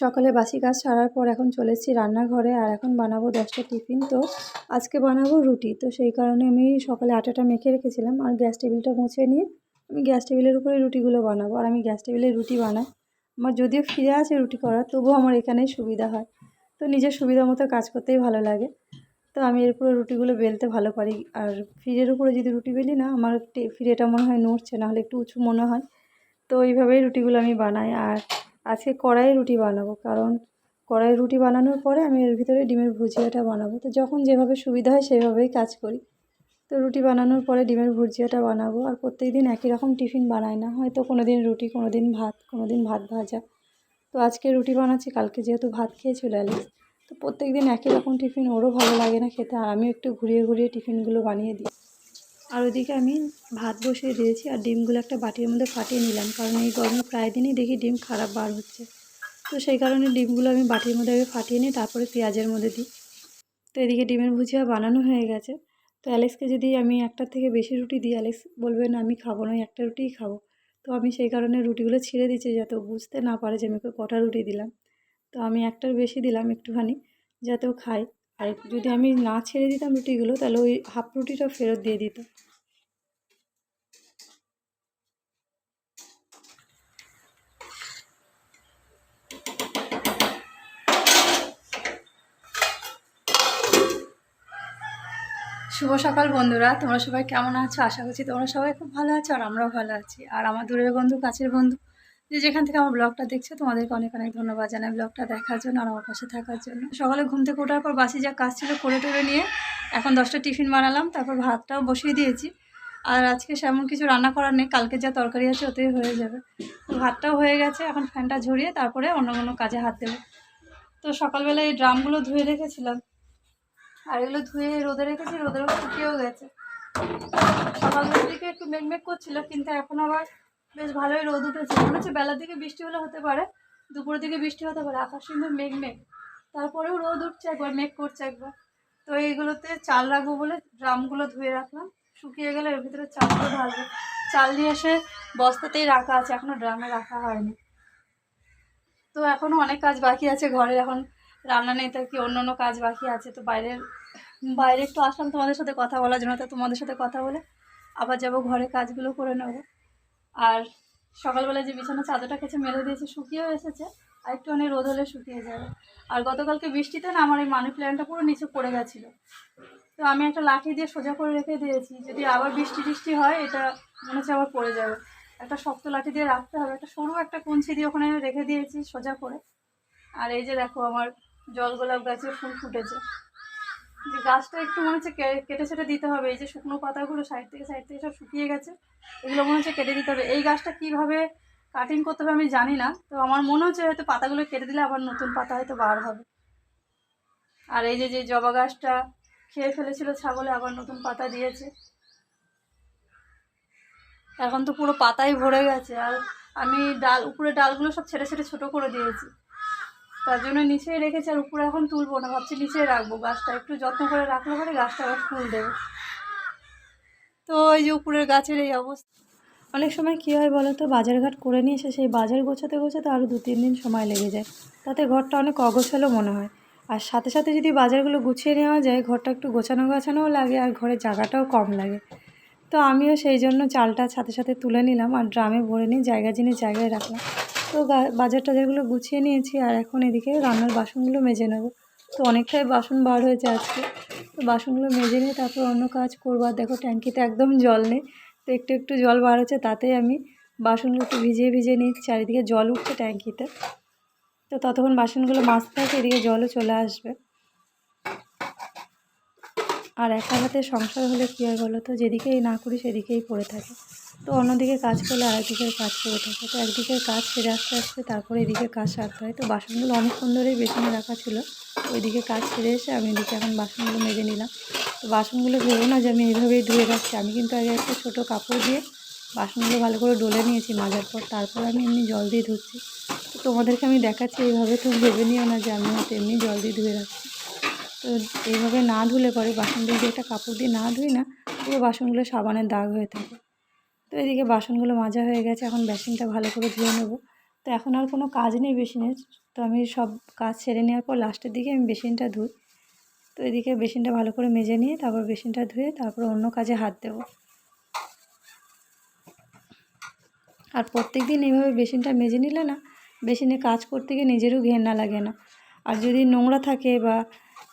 সকালে বাসি কাজ সারার পর এখন চলে এসেছি রান্নাঘরে আর এখন বানাবো দশটা টিফিন। তো আজকে বানাবো রুটি। তো সেই কারণে আমি সকালে আটাটা মেখে রেখেছিলাম আর গ্যাস টেবিলটা মুছে নিয়ে আমি গ্যাস টেবিলের উপরে রুটিগুলো বানাবো আর আমি গ্যাস টেবিলে রুটি বানাই। আমার যদিও ফিরে আছে রুটি করার, তবুও আমার এখানেই সুবিধা হয়। তো নিজের সুবিধা মতো কাজ করতেই ভালো লাগে। তো আমি এর উপরে রুটিগুলো বেলতে ভালো পারি। আর ফ্রিজের উপরে যদি রুটি বেলি না, আমার টে- ফিরেটা মনে হয় নড়ছে, নাহলে একটু উঁচু মনে হয়। তো এইভাবেই রুটিগুলো আমি বানাই। আর আজকে কড়াই রুটি বানাবো, কারণ কড়াই রুটি বানানোর পরে আমি এর ভিতরে ডিমের ভুজিয়াটা বানাবো। তো যখন যেভাবে সুবিধা হয় সেভাবেই কাজ করি। তো রুটি বানানোর পরে ডিমের ভুজিয়াটা বানাবো, আর প্রত্যেক দিন একই রকম টিফিন বানাই না, হয়তো কোনো দিন রুটি কোনো দিন ভাত কোনো দিন ভাত ভাজা। তো আজকে রুটি বানাচ্ছি, কালকে যেহেতু ভাত খেয়েছিল অ্যালেক্স তো প্রত্যেক দিন একই রকম টিফিন, ওরও ভালো লাগে না খেতে, আর আমিও একটু ঘুরিয়ে ঘুরিয়ে টিফিনগুলো বানিয়ে দিই। আর ওইদিকে আমি ভাত বসিয়ে দিয়েছি আর ডিমগুলো একটা বাটির মধ্যে ফাটিয়ে নিলাম, কারণ এই গরমে প্রায় দিনই দেখি ডিম খারাপ বার হচ্ছে। তো সেই কারণে ডিমগুলো আমি বাটির মধ্যে আগে ফাটিয়ে নিই, তারপরে পেঁয়াজের মধ্যে দিই। তো এদিকে ডিমের ভুজিয়া বানানো হয়ে গেছে। তো অ্যালেক্সকে যদি আমি একটার থেকে বেশি রুটি দিই, অ্যালেক্স বলবে, না, আমি খাব না একটা রুটিই খাব। তো আমি সেই কারণে রুটিগুলো ছিঁড়ে দিচ্ছি যাতে বুঝতে না পারে যে আমি কটা রুটি দিলাম। তো আমি একটার বেশি দিলাম একটুখানি, যাতে ও খায়। আর যদি আমি না ছেড়ে দিতাম রুটিগুলো, তাহলে ওই হাফ রুটিটা ফেরত দিয়ে দিত। শুভ সকাল বন্ধুরা, তোমরা সবাই কেমন আছো? আশা করছি তোমরা সবাই খুব ভালো আছো আর আমরাও ভালো আছি। আর আমার দূরের বন্ধু, কাছের বন্ধু যে যেখান থেকে আমার ব্লগটা দেখছ, তোমাদেরকে অনেক অনেক ধন্যবাদ জানাই ব্লগটা দেখার জন্য আর আমার পাশে থাকার জন্য। সকালে ঘুম থেকে ওঠার পর বাসি যা কাজ ছিল করে টরে নিয়ে এখন দশটা টিফিন বানালাম, তারপর ভাতটাও বসিয়ে দিয়েছি। আর আজকে সেমন কিছু রান্না করার নেই, কালকে যা তরকারি আছে ওতেই হয়ে যাবে। তো ভাতটাও হয়ে গেছে, এখন ফ্যানটা ঝরিয়ে তারপরে অন্য কোনো কাজে হাত দেবো। তো সকালবেলা এই ড্রামগুলো ধুয়ে রেখেছিলাম। আর এগুলো ধুয়ে রোদে রেখেছি রোদেরও শুকিয়েও গেছে। সকালবেলার দিকে একটু মেঘমেঘ করছিল, কিন্তু এখন আবার বেশ ভালোই রোদ উঠেছে। মনে হচ্ছে বেলার দিকে বৃষ্টি হলে হতে পারে, দুপুরের দিকে বৃষ্টি হতে পারে। আকাশ সুন্দর মেঘ মেঘ, তারপরেও রোদ উঠছে একবার, মেঘ করছে একবার। তো এইগুলোতে চাল রাখব বলে ড্রামগুলো ধুয়ে রাখলাম। শুকিয়ে গেলে এর ভিতরে চালগুলো ঢালবো। চাল নিয়ে এসে বস্তাতেই রাখা আছে এখনও ড্রামে রাখা হয়নি। তো এখনও অনেক কাজ বাকি আছে ঘরে, এখন রান্না নেই তার কি অন্য অন্য কাজ বাকি আছে। তো বাইরের, বাইরে একটু আসলাম তোমাদের সাথে কথা বলার জন্য, তো তোমাদের সাথে কথা বলে আবার যাব ঘরে, কাজগুলো করে নেব। আর সকালবেলা যে বিছানা চাদরটা কেছে মেলে দিয়েছে, শুকিয়েও এসেছে, আর একটু অনেক রোদ হলে শুকিয়ে যাবে। আর গতকালকে বৃষ্টিতে না আমার এই মানি প্ল্যান্টটা পুরো নিচে পড়ে গেছিল। তো আমি একটা লাঠি দিয়ে সোজা করে রেখে দিয়েছি, যদি আবার বৃষ্টি টিষ্টি হয়, এটা মনে হচ্ছে আবার পড়ে যাবে। একটা শক্ত লাঠি দিয়ে রাখতে হবে, একটা সরু একটা কঞ্চি দিয়ে ওখানে রেখে দিয়েছি সোজা করে। আর এই যে দেখো, আমার জল গোলাপ গাছে ফুল ফুটেছে। যে গাছটা একটু মনে হচ্ছে কেটে সেটে দিতে হবে, এই যে শুকনো পাতাগুলো সাইড থেকে সাইড থেকে সব শুকিয়ে গেছে, এগুলো মনে হচ্ছে কেটে দিতে হবে। এই গাছটা কীভাবে কাটিং করতে হবে আমি জানি না, তো আমার মনে হচ্ছে হয়তো পাতাগুলো কেটে দিলে আবার নতুন পাতা হয়তো বার হবে। আর এই যে যে জবা গাছটা খেয়ে ফেলেছিল ছাগলে আবার নতুন পাতা দিয়েছে। এখন তো পুরো পাতাই ভরে গেছে, আর আমি ডাল উপরে ডালগুলো সব ছেড়ে ছেড়ে ছোটো করে দিয়েছি। তার জন্য নিচেই রেখেছি আর উপরে এখন তুলবো না, ভাবছি নিচে রাখব। গাছটা একটু যত্ন করে রাখলে পরে গাছটা আবার ফুল দেবে। তো এই যে উপরের গাছের এই অবস্থা। অনেক সময় কী হয় বলো তো বাজারঘাট করে নিয়ে এসে সেই বাজার গোছাতে গোছাতে আরও দু তিন দিন সময় লেগে যায়। তাতে ঘরটা অনেক অগোছালো মনে হয়। আর সাথে সাথে যদি বাজারগুলো গুছিয়ে নেওয়া যায়, ঘরটা একটু গোছানো গোছানোও লাগে আর ঘরে জায়গাটাও কম লাগে। তো আমিও সেই জন্য চালটা সাথে সাথে তুলে নিলাম আর ড্রামে ভরে নিয়ে জায়গা জিনিস জায়গায় রাখলাম। তো বাজার টাজারগুলো গুছিয়ে নিয়েছি আর এখন এদিকে রান্নার বাসনগুলো মেজে নেব। তো অনেকটাই বাসন বার হয়েছে আজকে। তো বাসনগুলো মেজে নিয়ে তারপর অন্য কাজ করব। আর দেখো ট্যাঙ্কিতে একদম জল নেই। তো একটু একটু জল বার হচ্ছে, তাতেই আমি বাসনগুলো একটু ভিজিয়ে ভিজিয়ে নিই চারিদিকে জল উঠছে ট্যাঙ্কিতে। তো ততক্ষণ বাসনগুলো মাজতে থাকে, এদিকে জলও চলে আসবে। আর একা হাতে সংসার হলে কী হয় বলো তো? যেদিকেই না করি সেদিকেই পড়ে থাকে। তো অন্যদিকে কাজ করলে আরেকদিকের কাজ করে থাকে। তো একদিকের কাজ সেরে আসতে আসতে তারপরে এদিকে কাজ সারতে হয়। তো বাসনগুলো অনেকক্ষণ ধরেই বেসিনে রাখা ছিল। ওইদিকে কাজ সেরে এসে আমি এদিকে এখন বাসনগুলো মেজে নিলাম। তো বাসনগুলো ভেবো না যে আমি এইভাবেই ধুয়ে রাখছি। আমি কিন্তু আগে একটা ছোটো কাপড় দিয়ে বাসনগুলো ভালো করে ডলে নিয়েছি মাজার পর। তারপর আমি এমনি জল দিয়ে ধুচ্ছি। তো তোমাদেরকে আমি দেখাচ্ছি, এইভাবে তুমি ভেবে নিও না যে আমি হয়তো এমনি জল দিয়ে ধুয়ে রাখছি। তো এইভাবে না ধুলে পরে বাসনগুলো যদি একটা কাপড় দিয়ে না ধুই না, পুরো বাসনগুলো সাবানের দাগ হয়ে থাকে। তো এদিকে বাসনগুলো মাজা হয়ে গেছে, এখন বেসিনটা ভালো করে ধুয়ে নেব। তো এখন আর কোনো কাজ নেই বেসিনের, তো আমি সব কাজ সেরে নেওয়ার পর লাস্টের দিকে আমি বেসিনটা ধুই। তো এদিকে বেসিনটা ভালো করে মেজে নিয়ে তারপর বেসিনটা ধুয়ে তারপর অন্য কাজে হাত দেবো। আর প্রত্যেক দিন এইভাবে বেসিনটা মেজে নিলে না, বেসিনে কাজ করতে গিয়ে নিজেরও ঘেন্না লাগে না। আর যদি নোংরা থাকে বা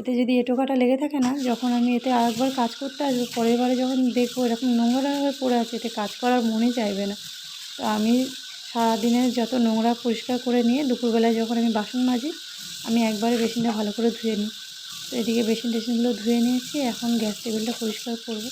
এতে যদি এটো কাটা লেগে থাকে না, যখন আমি এতে আরেকবার কাজ করতে আসব, পরের বারে যখন দেখব এরকম নোংরা হয়ে পড়ে আছে, এতে কাজ করার মনে চাইবে না। তো আমি সারাদিনের যত নোংরা পরিষ্কার করে নিয়ে দুপুরবেলায় যখন আমি বাসন মাজি, আমি একবারে বেসিনটা ভালো করে ধুয়ে নিই। তো এদিকে বেসিন টেসিনগুলো ধুয়ে নিয়েছি, এখন গ্যাস টেবিলটা পরিষ্কার করব।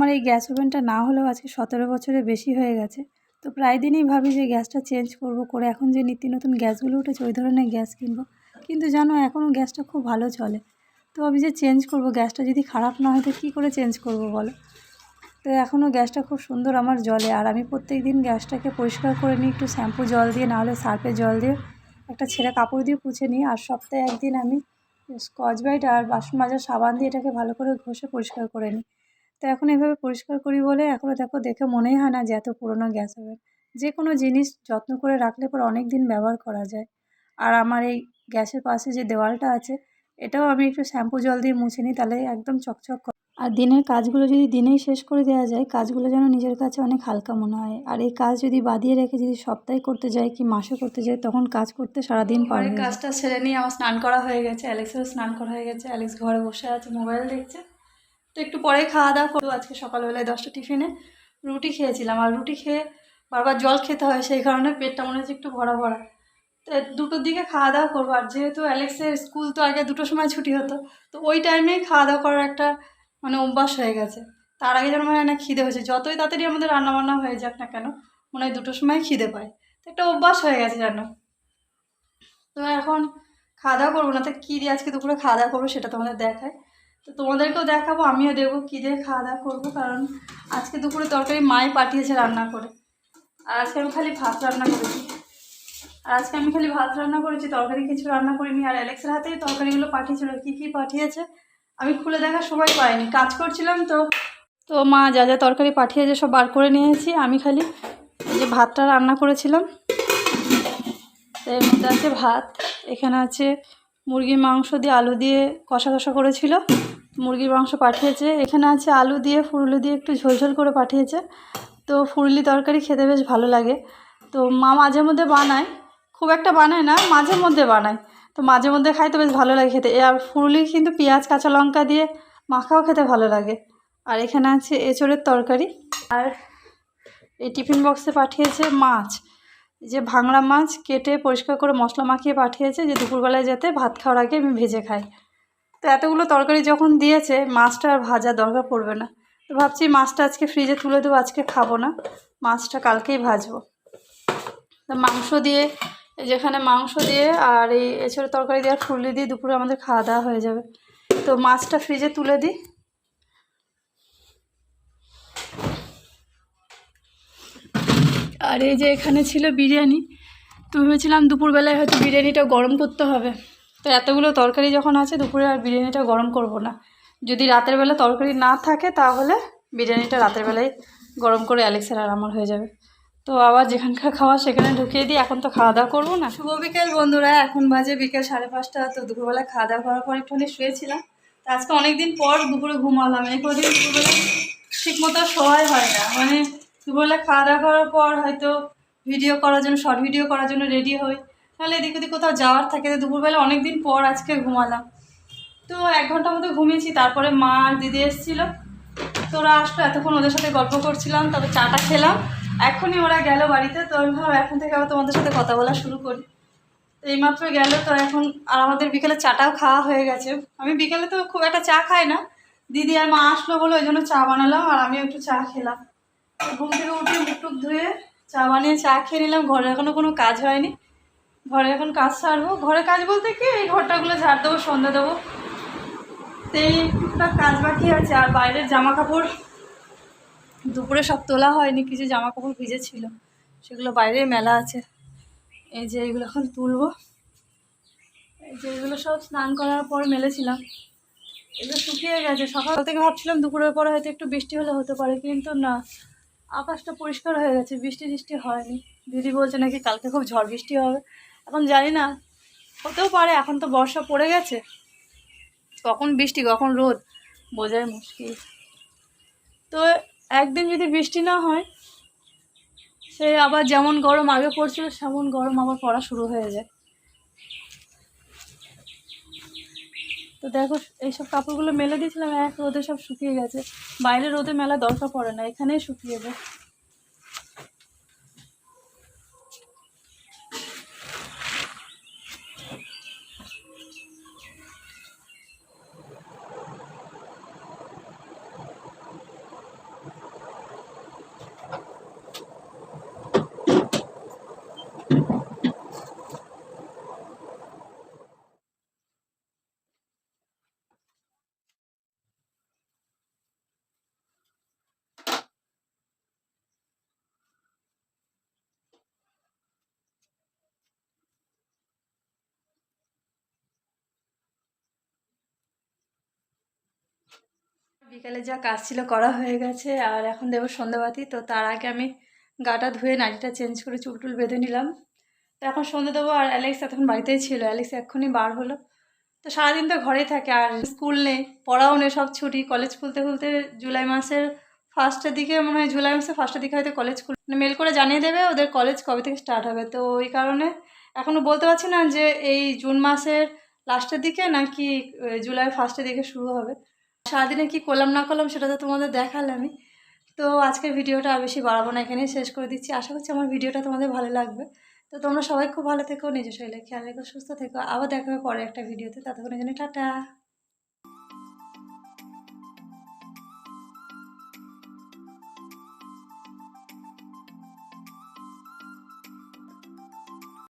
আমার এই গ্যাস ওভেনটা না হলেও আজকে সতেরো বছরের বেশি হয়ে গেছে। তো প্রায় দিনই ভাবি যে গ্যাসটা চেঞ্জ করব, করে এখন যে নিত্য নতুন গ্যাসগুলো উঠেছে, ওই ধরনের গ্যাস কিনবো। কিন্তু জানো, এখনও গ্যাসটা খুব ভালো চলে। তো আমি যে চেঞ্জ করব, গ্যাসটা যদি খারাপ না হয় তো কী করে চেঞ্জ করব বলো? তো এখনও গ্যাসটা খুব সুন্দর আমার জলে, আর আমি প্রত্যেক দিন গ্যাসটাকে পরিষ্কার করে নিই, একটু শ্যাম্পু জল দিয়ে নাহলে সার্ফের জল দিয়ে, একটা ছেঁড়া কাপড় দিয়ে পুছে নিই, আর সপ্তাহে একদিন আমি স্কচ ব্রাইট আর বাসন মাজার সাবান দিয়ে এটাকে ভালো করে ঘষে পরিষ্কার করে নিই। তো এখন এভাবে পরিষ্কার করি বলে এখনও দেখো দেখে মনেই হয় না যে এত পুরোনো গ্যাস ওভেন যে কোনো জিনিস যত্ন করে রাখলে পর অনেক দিন ব্যবহার করা যায়। আর আমার এই গ্যাসের পাশে যে দেওয়ালটা আছে এটাও আমি একটু শ্যাম্পু জল দিয়ে মুছে নিই তাহলে একদম চকচক করে। আর দিনের কাজগুলো যদি দিনেই শেষ করে দেওয়া যায় কাজগুলো যেন নিজের কাছে অনেক হালকা মনে হয়। আর এই কাজ যদি বাদিয়ে রেখে যদি সপ্তাহে করতে যাই কি মাসে করতে যাই তখন কাজ করতে সারাদিন পারে কাজটা সেরে নিয়ে আমার স্নান করা হয়ে গেছে অ্যালেক্সেরও স্নান করা হয়ে গেছে অ্যালেক্স ঘরে বসে আছে মোবাইল দেখছে। তো একটু পরে খাওয়া দাওয়া করব। আজকে সকালবেলায় দশটা টিফিনে রুটি খেয়েছিলাম। আর রুটি খেয়ে বারবার জল খেতে হয়, সেই কারণে পেটটা মনে হচ্ছে একটু ভরা ভরা। তো দুটোর দিকে খাওয়া দাওয়া করব। আর যেহেতু অ্যালেক্সের স্কুল তো আগে দুটোর সময় ছুটি হতো, তো ওই টাইমেই খাওয়া দাওয়া করার একটা মানে অভ্যাস হয়ে গেছে। তার আগে যেন মনে না খিদে হয়েছে। যতই তাড়াতাড়ি আমাদের রান্নাবান্না হয়ে যাক না কেন, মনে হয় দুটোর সময় খিদে পায়। তো একটা অভ্যাস হয়ে গেছে যেন। তো এখন খাওয়া দাওয়া করব না, তো কী দিয়ে আজকে দুপুরে খাওয়া দাওয়া করব সেটা তোমাদের দেখায়। তো তোমাদেরকেও দেখাবো, আমিও দেখব কী দিয়ে খাওয়া দাওয়া করব, কারণ আজকে দুপুরে তরকারি মাই পাঠিয়েছে রান্না করে। আর আজকে আমি খালি ভাত রান্না করেছি। আর আজকে আমি খালি ভাত রান্না করেছি, তরকারি কিছু রান্না করিনি, আর অ্যালেক্সের হাতেই তরকারিগুলো পাঠিয়েছিল, কী কী পাঠিয়েছে আমি খুলে দেখার সময় পাইনি, কাজ করছিলাম তো। তো মা যা যা তরকারি পাঠিয়েছে সব বার করে নিয়েছি, আমি খালি যে ভাতটা রান্না করেছিলাম। এর মধ্যে আছে ভাত, এখানে আছে মুরগির মাংস দিয়ে আলু দিয়ে কষা কষা করেছিল। মুরগির মাংস পাঠিয়েছে। এখানে আছে আলু দিয়ে, ফুরুলি দিয়ে একটু ঝোলঝোল করে পাঠিয়েছে। তো ফুরুলি তরকারি খেতে বেশ ভালো লাগে। তো মা মাঝে মধ্যে বানায়। খুব একটা বানায় না, মাঝে মধ্যে বানায়। তো মাঝে মধ্যে খাই তো বেশ ভালো লাগে খেতে। আর ফুরুলি কিন্তু পেঁয়াজ, কাঁচা লঙ্কা দিয়ে মাখাও খেতে ভালো লাগে। আর এখানে আছে এঁচড়ের তরকারি। আর এই টিফিন বক্সে পাঠিয়েছে মাছ। যে ভাংড়া মাছ কেটে পরিষ্কার করে মশলা মাখিয়ে পাঠিয়েছে যে দুপুরবেলায় যাতে ভাত খাওয়ার আগে আমি ভেজে খাই। তো এতগুলো তরকারি যখন দিয়েছে, মাছটা আর ভাজার দরকার পড়বে না। তো ভাবছি মাছটা আজকে ফ্রিজে তুলে দেবো, আজকে খাব না। মাছটা কালকেই ভাজবো। তো মাংস দিয়ে যেখানে মাংস দিয়ে আর এই এছাড়া তরকারি দিয়ে আর ফুললি দিয়ে দুপুরে আমাদের খাওয়া দাওয়া হয়ে যাবে। তো মাছটা ফ্রিজে তুলে দিই। আর এই যে এখানে ছিল বিরিয়ানি, তো ভেবেছিলাম দুপুরবেলায় হয়তো বিরিয়ানিটা গরম করতে হবে। তো এতগুলো তরকারি যখন আছে, দুপুরে আর বিরিয়ানিটা গরম করব না। যদি রাতের বেলা তরকারি না থাকে, তাহলে বিরিয়ানিটা রাতের বেলায় গরম করে অ্যালেক্সের আর আমার হয়ে যাবে। তো আবার যেখানকার খাওয়া, সেখানে ঢুকিয়ে দিই এখন তো খাওয়া দাওয়া করব না। শুভ বিকেল বন্ধুরা, এখন বাজে বিকেল সাড়ে পাঁচটা। তো দুপুরবেলা খাওয়া দাওয়া করার পর একটুখানি শুয়েছিলাম। তো আজকে অনেকদিন পর দুপুরে ঘুমালাম। এই কদিন দুপুরবেলা ঠিক মতো সময় হয় না। মানে দুপুরবেলা খাওয়া দাওয়া করার পর হয়তো ভিডিও করার জন্য শর্ট ভিডিও করার জন্য রেডি হই। তাহলে এদিক ওদিক কোথাও যাওয়ার থাকে দুপুরবেলা অনেক দিন পর আজকে ঘুমালাম। তো এক ঘণ্টা মতো ঘুমিয়েছি, তারপরে মা আর দিদি এসেছিল। তো ওরা আসলো, এতক্ষণ ওদের সাথে গল্প করছিলাম তবে চাটা খেলাম। এখনই ওরা গেল বাড়িতে, তো আমি ভাবলাম এখন থেকে আবার তোমাদের সাথে কথা বলা শুরু করি। তো এইমাত্র গেল, তো এখন আর আমাদের বিকেলে চাটাও খাওয়া হয়ে গেছে। আমি বিকেলে তো খুব একটা চা খাই না। দিদি আর মা আসলো বলে ওই জন্য চা বানালাম, আর আমিও একটু চা খেলাম। ঘুম থেকে উঠে মুখ টুক ধুয়ে চা বানিয়ে চা খেয়ে নিলাম, ঘরে এখনও কোনো কাজ হয়নি। ঘরে এখন কাজ সারবো। ঘরে কাজ বলতে কি, এই ঘরটাগুলো ঝাড় দেবো, সন্ধ্যা দেবো। এই টুকটাক কাজ বাকি আছে, আর বাইরের জামা কাপড় দুপুরে সব তোলা হয়নি, কিছু জামা কাপড় ভিজে ছিল সেগুলো বাইরে মেলা আছে। এই যে এগুলো এখন তুলবো। এই যে এগুলো সব স্নান করার পর মেলেছিলাম। এগুলো শুকিয়ে গেছে। সকাল থেকে ভাবছিলাম দুপুরের পরে হয়তো একটু বৃষ্টি হলে হতে পারে, কিন্তু না। আকাশটা পরিষ্কার হয়ে গেছে, বৃষ্টি টিষ্টি হয়নি। দিদি বলছে নাকি কালকে খুব ঝড় বৃষ্টি হবে। এখন জানি না, হতেও পারে, এখন তো বর্ষা পড়ে গেছে। কখন বৃষ্টি, কখন রোদ, বোঝাই মুশকিল। তো একদিন যদি বৃষ্টি না হয়, সে আবার যেমন গরম আগে পড়ছিল, সেমন গরম আবার পড়া শুরু হয়ে যায়। তো দেখো, এইসব কাপড়গুলো মেলে দিয়েছিলাম, এক রোদে সব শুকিয়ে গেছে। বাইরে রোদে মেলা দরকার পড়ে না, এখানেই শুকিয়ে যায়। বিকালে যা কাজ ছিল করা হয়ে গেছে, আর এখন দেবো সন্ধ্যাবাতি। তো তার আগে আমি গাটা ধুয়ে নাড়িটা চেঞ্জ করে চুল টুল বেঁধে নিলাম। তো এখন সন্ধ্যে দেবো, আর অ্যালেক্স এতক্ষণ বাড়িতেই ছিল, অ্যালেক্স এক্ষুনি বার হলো। তো সারাদিন তো ঘরেই থাকে, আর স্কুল নেই, পড়াও নেই, সব ছুটি। কলেজ খুলতে খুলতে জুলাই মাসের ফার্স্টের দিকে, মনে হয় জুলাই মাসের ফার্স্টের দিকে হয়তো কলেজ খুল মানে মেল করে জানিয়ে দেবে ওদের কলেজ কবে থেকে স্টার্ট হবে। তো ওই কারণে এখনও বলতে পারছি না যে এই জুন মাসের লাস্টের দিকে নাকি জুলাই ফার্স্টের দিকে শুরু হবে। সারাদিনে কি করলাম, না করলাম সেটা তো তোমাদের দেখালে আমি তো আজকের ভিডিওটা আর বেশি বাড়াবো না, এখানেই শেষ করে দিচ্ছি। আশা করছি আমার ভিডিওটা তোমাদের ভালো লাগবে। তো তোমরা সবাই খুব ভালো থেকো, নিজের শরীরে খেয়াল রেখো, সুস্থ থেকো। আবার দেখা পরে একটা ভিডিওতে, ততক্ষণের জন্য টাটা।